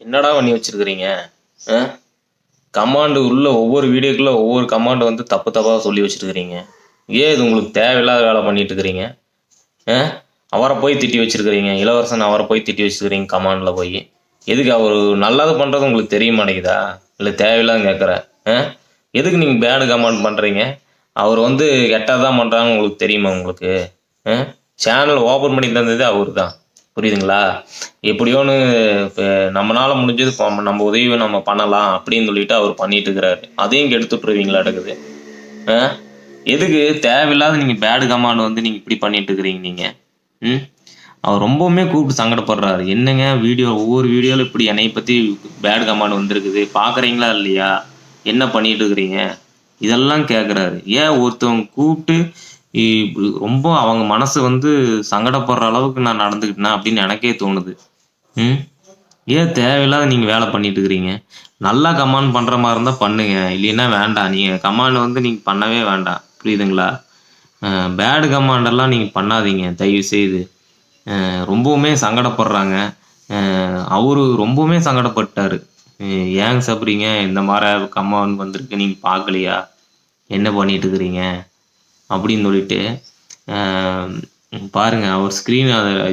என்னடா பண்ணி வச்சிருக்கிறீங்க? கமாண்டு உள்ள ஒவ்வொரு வீடியோக்குள்ள ஒவ்வொரு கமாண்டு வந்து தப்பு தப்பாக சொல்லி வச்சிருக்கிறீங்க. ஏன் இது உங்களுக்கு தேவையில்லாத வேலை பண்ணிட்டு இருக்கிறீங்க? ஆ? அவரை போய் திட்டி வச்சிருக்கிறீங்க. இளவரசன் அவரை போய் திட்டி வச்சிருக்கிறீங்க கமாண்டில் போய். எதுக்கு அவர் நல்லது பண்ணுறது உங்களுக்கு தெரிய மாட்டேங்குதா? இல்லை தேவையில்லாத கேட்குறேன் எதுக்கு நீங்கள் பேடு கமாண்ட் பண்ணுறீங்க அவர் வந்து கெட்டதான் பண்ணுறாங்கன்னு உங்களுக்கு தெரியுமா உங்களுக்கு? சேனல் ஓப்பன் பண்ணி தந்தது அவர் தான் புரியுதுங்களா? எப்படியோன்னு இப்போ நம்மளால முடிஞ்சது நம்ம உதவி நம்ம பண்ணலாம் அப்படின்னு சொல்லிட்டு அவர் பண்ணிட்டு இருக்கிறாரு. அதையும் கெடுத்துட்ருவீங்களா இருக்குது ஆ? எதுக்கு? தேவையில்லாத நீங்கள் பேடு கமாண்ட் வந்து நீங்கள் இப்படி பண்ணிட்டு இருக்கிறீங்க நீங்கள் ம்? அவர் ரொம்பவுமே கூப்பிட்டு சங்கடப்படுறாரு. என்னங்க வீடியோ ஒவ்வொரு வீடியோவில் இப்படி என்னை பற்றி பேட் கமாண்ட் வந்திருக்குது? பார்க்குறீங்களா இல்லையா? என்ன பண்ணிட்டு இருக்கிறீங்க? இதெல்லாம் கேட்குறாரு ஏன் ஒருத்தவங்க கூப்பிட்டு ரொம்ப அவங்க மனசு வந்து சங்கடப்படுற அளவுக்கு நான் நடந்துக்கிட்டேன் அப்படின்னு எனக்கே தோணுது. ம்? ஏன் தேவையில்லாத நீங்கள் வேலை பண்ணிட்டு இருக்கிறீங்க? நல்லா கமாண்ட் பண்ணுற மாதிரி இருந்தால் பண்ணுங்க. இல்லைன்னா வேண்டாம் நீங்கள் கமாண்ட் வந்து நீங்கள் பண்ணவே வேண்டாம் புரியுதுங்களா? பேடு கமாண்டெல்லாம் நீங்கள் பண்ணாதீங்க. தயவு செய்து. ரொம்பவுமே சங்கடப்படுறாங்க. அவரு ரொம்பவுமே சங்கடப்பட்டார். ஏங்க சாப்பிட்றீங்க இந்த மாதிரி கமாண்ட் வந்திருக்கு நீங்கள் பார்க்கலையா? என்ன பண்ணிட்டு இருக்கிறீங்க? அப்படின்னு சொல்லிட்டு பாருங்கள் பாருங்க அவர் ஸ்க்ரீன்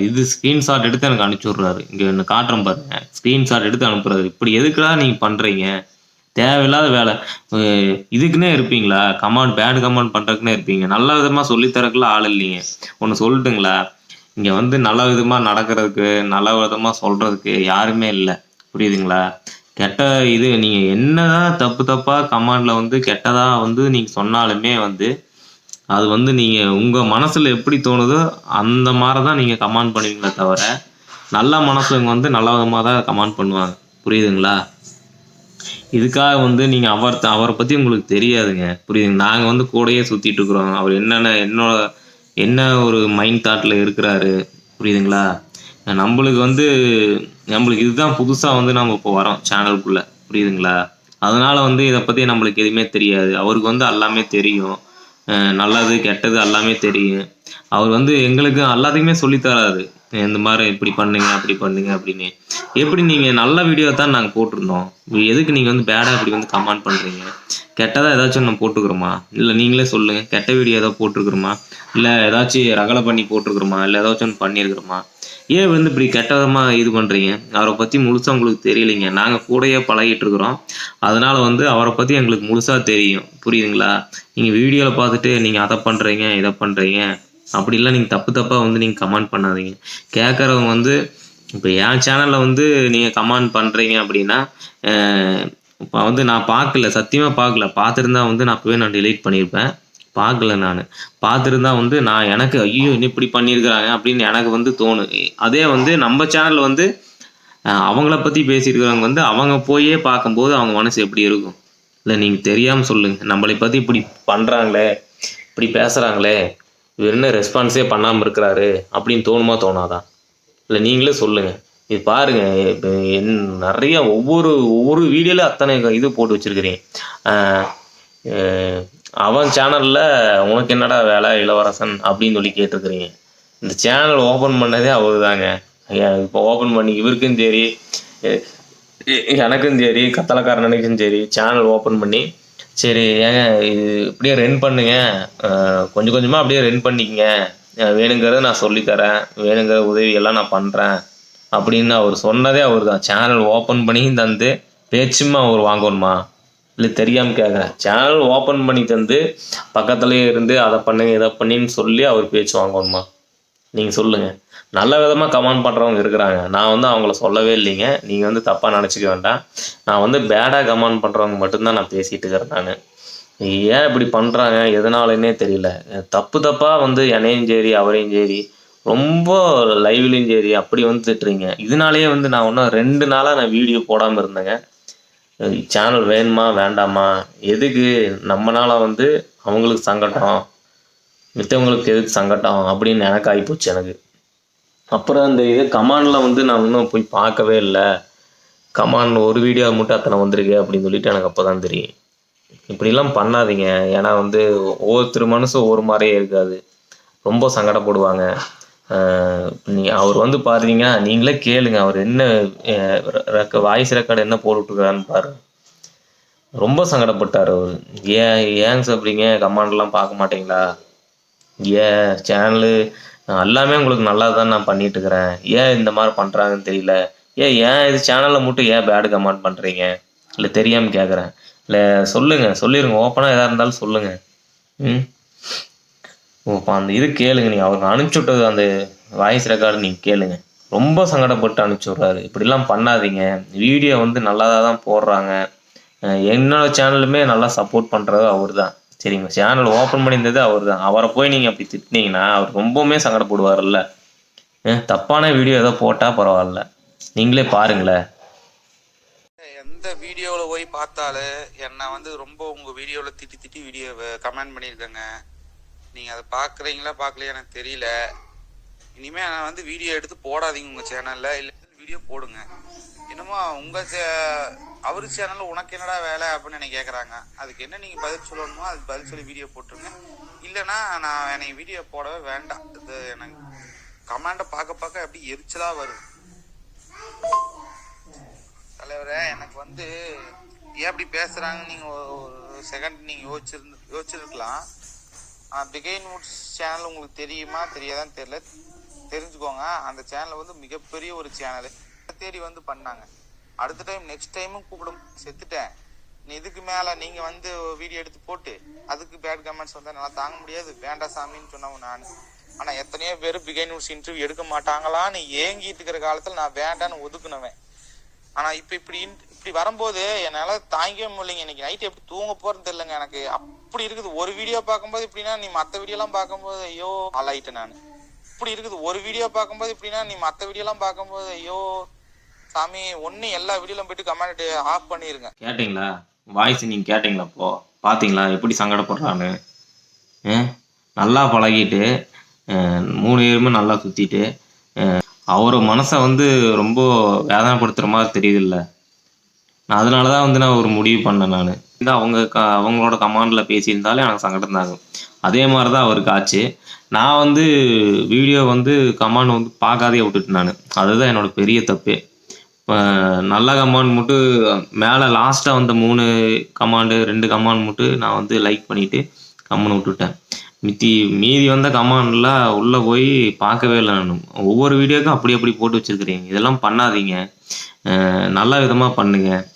இது ஸ்க்ரீன்ஷாட் எடுத்து எனக்கு அனுப்பிச்சி விட்றாரு. இங்கே என்ன காட்டுறேன் பாருங்கள் ஸ்க்ரீன்ஷாட் எடுத்து அனுப்புறாரு. இப்படி எதுக்குடா நீங்கள் பண்ணுறீங்க தேவையில்லாத வேலை. இதுக்குன்னே இருப்பீங்களா? கமாண்ட் பேட் கமாண்ட் பண்ணுறதுக்குன்னே இருப்பீங்க. நல்ல விதமாக சொல்லித்தரக்குலாம் ஆள் இல்லைங்க. ஒன்று சொல்லட்டுங்களா? இங்கே வந்து நல்ல விதமாக நடக்கிறதுக்கு நல்ல விதமாக சொல்கிறதுக்கு யாருமே இல்லை. புரியுதுங்களா? கெட்ட இது நீங்கள் என்னதான் தப்பு தப்பாக கமாண்டில் வந்து கெட்டதாக வந்து நீங்கள் சொன்னாலுமே வந்து அது வந்து நீங்கள் உங்கள் மனசில் எப்படி தோணுதோ அந்த மாதிரி தான் நீங்கள் கமெண்ட் பண்ணுவீங்களே தவிர நல்ல மனசுங்க வந்து நல்ல விதமாக தான் கமெண்ட் பண்ணுவாங்க. புரியுதுங்களா? இதுக்காக வந்து நீங்கள் அவர் அவரை பற்றி உங்களுக்கு தெரியாதுங்க. புரியுதுங்க? நாங்கள் வந்து கூடையே சுற்றிட்டு இருக்கிறோம். அவர் என்னென்ன என்னோட என்ன ஒரு மைண்ட் தாட்டில் இருக்கிறாரு? புரியுதுங்களா? நம்மளுக்கு வந்து நம்மளுக்கு இதுதான் புதுசாக வந்து நம்ம இப்போ வரோம் சேனலுக்குள்ளே புரியுதுங்களா? அதனால் வந்து இதை பற்றி நம்மளுக்கு எதுவுமே தெரியாது. அவருக்கு வந்து எல்லாமே தெரியும். நல்லது கெட்டது எல்லாமே தெரியும். அவர் வந்து எங்களுக்கு எல்லாத்தையுமே சொல்லித்தராது இந்த மாதிரி இப்படி பண்ணுங்க அப்படி பண்ணுங்க அப்படின்னு. எப்படி நீங்கள் நல்ல வீடியோ தான் நாங்கள் போட்டிருந்தோம். எதுக்கு நீங்கள் வந்து பேடாக இப்படி வந்து கமெண்ட் பண்ணுறீங்க கெட்டதாக ஏதாச்சும் நம்ம போட்டுக்கிறோமா? இல்லை நீங்களே சொல்லுங்கள் கெட்ட வீடியோ ஏதாவது போட்டிருக்கிறோமா? இல்லை ஏதாச்சும் ரகலை பண்ணி போட்டிருக்கிறோமா? இல்லை ஏதாச்சும் ஒன்று பண்ணியிருக்கிறோமா ஏன் வந்து இப்படி கெட்ட விதமாக இது பண்ணுறீங்க அவரை பற்றி முழுசாக உங்களுக்கு தெரியலைங்க. நாங்கள் கூடயே பழகிட்டு இருக்கிறோம். அதனால் வந்து அவரை பற்றி எங்களுக்கு முழுசாக தெரியும். புரியுதுங்களா? நீங்கள் வீடியோவில் பார்த்துட்டு நீங்கள் அதை பண்ணுறீங்க இதை பண்ணுறீங்க அப்படிலாம் நீங்கள் தப்பு தப்பாக வந்து நீங்கள் கமெண்ட் பண்ணாதீங்க. கேட்குறவங்க வந்து இப்போ என் சேனலில் வந்து நீங்கள் கமெண்ட் பண்ணுறீங்க அப்படின்னா இப்போ வந்து நான் பார்க்கல சத்தியமாக பார்க்கல. பார்த்துருந்தா வந்து நான் அப்போவே நான் டிலீட் பண்ணியிருப்பேன் பார்க்கல நான். பார்த்துருந்தா வந்து நான் எனக்கு ஐயோ இன்னும் இப்படி பண்ணியிருக்கிறாங்க அப்படின்னு எனக்கு வந்து தோணும் அதே வந்து நம்ம சேனல் வந்து அவங்கள பற்றி பேசியிருக்கிறவங்க வந்து அவங்க போயே பார்க்கும்போது அவங்க மனசு எப்படி இருக்கும்? இல்லை நீங்கள் தெரியாமல் சொல்லுங்கள் நம்மளை பற்றி இப்படி பண்ணுறாங்களே இப்படி பேசுகிறாங்களே இவர் என்ன ரெஸ்பான்ஸே பண்ணாமல் இருக்கிறாரு அப்படின்னு தோணுமா தோணாதான் இல்லை நீங்களே சொல்லுங்கள் இது பாருங்க இப்போ என் நிறைய ஒவ்வொரு ஒவ்வொரு வீடியோவில் அத்தனை இது போட்டு வச்சுருக்கிறீங்க. அவன் சேனலில் உனக்கு என்னடா வேலை இளவரசன் அப்படின்னு சொல்லி கேட்டிருக்கிறீங்க. இந்த சேனல் ஓப்பன் பண்ணதே அவர் தாங்க இப்போ ஓப்பன் பண்ணி இவருக்கும் சரி எனக்கும் சரி கத்தலக்காரனுக்கும் சரி சேனல் ஓப்பன் பண்ணி சரி ஏங்க இது இப்படியே ரன் பண்ணுங்க. கொஞ்சம் கொஞ்சமாக அப்படியே ரன் பண்ணிக்கங்க. வேணுங்கிறத நான் சொல்லித்தரேன். வேணுங்கிற உதவியெல்லாம் நான் பண்ணுறேன் அப்படின்னு அவர் சொன்னதே அவர் தான் சேனல் ஓப்பன் பண்ணி தந்து பேச்சுமா அவர் வாங்கணுமா? இல்லை தெரியாமல் கேட்குறேன் சேனல் ஓப்பன் பண்ணி தந்து பக்கத்துலேயே இருந்து அதை பண்ணுங்க இதை பண்ணின்னு சொல்லி அவர் பேச்சு வாங்கணுமா? நீங்கள் சொல்லுங்கள் நல்ல விதமாக கமெண்ட் பண்ணுறவங்க இருக்கிறாங்க. நான் வந்து அவங்கள சொல்லவே இல்லைங்க. நீங்கள் வந்து தப்பாக நினச்சிக்க வேண்டாம். நான் வந்து பேடாக கமெண்ட் பண்ணுறவங்க மட்டும்தான் நான் பேசிகிட்டு இருக்கிறேன் நான். ஏன் இப்படி பண்ணுறாங்க எதனாலன்னே தெரியல. தப்பு தப்பாக வந்து என்னையும் சரி அவரையும் சரி ரொம்ப லைவ்லையும் சரி அப்படி வந்து திட்டுறீங்க இதனாலேயே வந்து நான் ஒன்றும் ரெண்டு நாளாக நான் வீடியோ போடாமல் இருந்தேங்க. சேனல் வேணுமா வேண்டாமா? எதுக்கு நம்மனால வந்து அவங்களுக்கு சங்கடம் மித்தவங்களுக்கு எதுக்கு சங்கடம் அப்படின்னு எனக்கு ஆகிப்போச்சு எனக்கு. அப்புறம் அந்த இது கமாண்டில் வந்து நான் இன்னும் போய் பார்க்கவே இல்லை. கமாண்ட் ஒரு வீடியோ மட்டும் அத்தனை வந்திருக்கு அப்படின்னு சொல்லிட்டு எனக்கு அப்போ தான் தெரியும். இப்படிலாம் பண்ணாதீங்க. ஏன்னா வந்து ஒவ்வொருத்தர் மனசும் ஒவ்வொரு மாதிரியே இருக்காது. ரொம்ப சங்கடப்படுவாங்க. நீ அவர் வந்து பாத்தீங்கன்னா நீங்களே கேளுங்க அவர் என்ன வாய்ஸ் ரெக்கார்டு என்ன போட்டுருக்கான்னு பாரு ரொம்ப சங்கடப்பட்டார் அவர். ஏன் ஏங்க சாப்பிட்றீங்க கமாண்ட்லாம் பார்க்க மாட்டீங்களா? ஏன் சேனலு எல்லாமே உங்களுக்கு நல்லா தான் நான் பண்ணிட்டு இருக்கிறேன் ஏன் இந்த மாதிரி பண்ணுறாங்கன்னு தெரியல. ஏன் ஏன் இது சேனலில் மட்டும் ஏன் பேடு கமெண்ட் பண்ணுறீங்க இல்லை தெரியாமல் கேட்குறேன் இல்லை சொல்லுங்கள் சொல்லிடுங்க ஓப்பனாக எதாக இருந்தாலும் சொல்லுங்கள் ம்? ஓ அப்போ அந்த இது கேளுங்க. நீங்கள் அவருக்கு அனுப்பிச்சி விட்டது அந்த வாய்ஸ் ரெக்கார்டு நீங்கள் கேளுங்க. ரொம்ப சங்கடப்பட்டு அனுப்பிச்சி விட்றாரு. இப்படிலாம் பண்ணாதீங்க. வீடியோ வந்து நல்லா தான் போடுறாங்க. என்னோட சேனலுமே நல்லா சப்போர்ட் பண்ணுறது அவர் தான் சரிங்க சேனல் ஓப்பன் பண்ணியிருந்தது அவர் தான் அவரை போய் நீங்கள் அப்படி திட்டினீங்கன்னா அவர் ரொம்பவுமே சங்கடப்படுவார்ல தப்பான வீடியோ ஏதோ போட்டால் பரவாயில்ல. நீங்களே பாருங்களேன். எந்த வீடியோவில் போய் பார்த்தாலே என்னை வந்து ரொம்ப உங்கள் வீடியோவில் திட்டி திட்டி வீடியோ கமெண்ட் பண்ணியிருக்கேங்க. நீங்கள் அதை பார்க்குறீங்களா பார்க்கலையா எனக்கு தெரியல. இனிமேல் நான் வந்து வீடியோ எடுத்து போடாதீங்க உங்கள் சேனலில் இல்லை வீடியோ போடுங்க. என்னமோ உங்கள் சே அவர் சேனலில் உனக்கு என்னடா வேலை அப்படின்னு என்னை கேட்குறாங்க அதுக்கு என்ன நீங்கள் பதில் சொல்லணுமோ அதுக்கு பதில் சொல்லி வீடியோ போட்டுருங்க. இல்லைன்னா நான் எனக்கு வீடியோ போடவே வேண்டாம். இது எனக்கு கமாண்டை பார்க்க பார்க்க அப்படி எரிச்சலாக வருது. தலைவரே எனக்கு வந்து ஏன் அப்படி பேசுறாங்க நீங்க ஒரு- ஒரு செகண்ட் நீங்க யோசிச்சிருந்து யோசிச்சிருக்கலாம். பிகைன் வுட்ஸ் சேனல் உங்களுக்கு தெரியுமா? தெரியாதான்னு தெரியல. தெரிஞ்சுக்கோங்க. அந்த சேனல் வந்து மிகப்பெரிய ஒரு சேனல் தேடி வந்து பண்ணாங்க. அடுத்த டைம் நெக்ஸ்ட் டைமும் கூப்பிடும். செத்துட்டேன். நீ இதுக்கு மேல நீங்க வந்து வீடியோ எடுத்து போட்டு அதுக்கு பேட் கமெண்ட்ஸ் வந்தா நல்லா தாங்க முடியாது. வேண்டாம் சாமின்னு சொன்னவன் நான். ஆனா எத்தனையோ பேர் பிகைன் வுட்ஸ் இன்டர்வியூ எடுக்க மாட்டாங்களான்னு ஏங்கிட்டு இருக்கிற காலத்துல நான் வேண்டான்னு ஒதுக்குனவன். ஆனா இப்ப இப்படி இப்படி வரும்போது என்னால தாங்கவே முடியலைங்க. இன்னைக்கு நைட் எப்படி தூங்க போறதுன்னு தெரியலங்க எனக்கு. இப்படி இருக்குது. ஒரு வீடியோ பார்க்கும்போது இப்படின்னா நீ மற்ற வீடியோ எல்லாம் பார்க்கும்போது ஐயோ ஆளாயிட்டேன் நான். இப்படி இருக்குது. ஒரு வீடியோ பார்க்கும்போது இப்படின்னா நீ மற்ற வீடியோ எல்லாம் பார்க்கும்போது ஐயோ சாமி ஒன்னு எல்லா வீடியோலாம் போயிட்டு கமெண்ட் ஆஃப் பண்ணிருங்க. கேட்டிங்களா? வாய்ஸ் நீங்கள் கேட்டிங்களா அப்போ பாத்தீங்களா? எப்படி சங்கடப்படுறான்னு? ஆ? நல்லா பழகிட்டு மூணு பேருமே நல்லா சுற்றிட்டு அவர் மனசை வந்து ரொம்ப வேதனைப்படுத்துற மாதிரி தெரியுதுல்ல? இல்லை அதனால தான் வந்து நான் ஒரு முடிவு பண்ணேன் நான். இந்த அவங்க க அவங்களோட கமாண்டில் பேசியிருந்தாலே எனக்கு சங்கடம் தாங்க அதே மாதிரி தான் அவருக்கு ஆச்சு. நான் வந்து வீடியோ வந்து கமாண்ட் வந்து பார்க்காதே விட்டுட்டேன் நான். அதுதான் என்னோட பெரிய தப்பு. இப்போ நல்ல கமாண்ட் மட்டும் மேலே லாஸ்ட்டாக வந்த மூணு கமாண்டு ரெண்டு கமாண்ட் மட்டும் நான் வந்து லைக் பண்ணிவிட்டு கம்முன்னு விட்டுட்டேன். மித்தி மீதி வந்த கமாண்ட்லாம் உள்ளே போய் பார்க்கவே இல்லை நான். ஒவ்வொரு வீடியோக்கும் அப்படி அப்படி போட்டு வச்சுருக்கிறீங்க. இதெல்லாம் பண்ணாதீங்க. அஹ் நல்ல விதமாக பண்ணுங்க.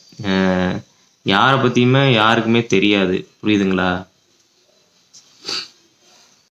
யாரை பற்றியுமே யாருக்குமே தெரியாது. புரியுதுங்களா?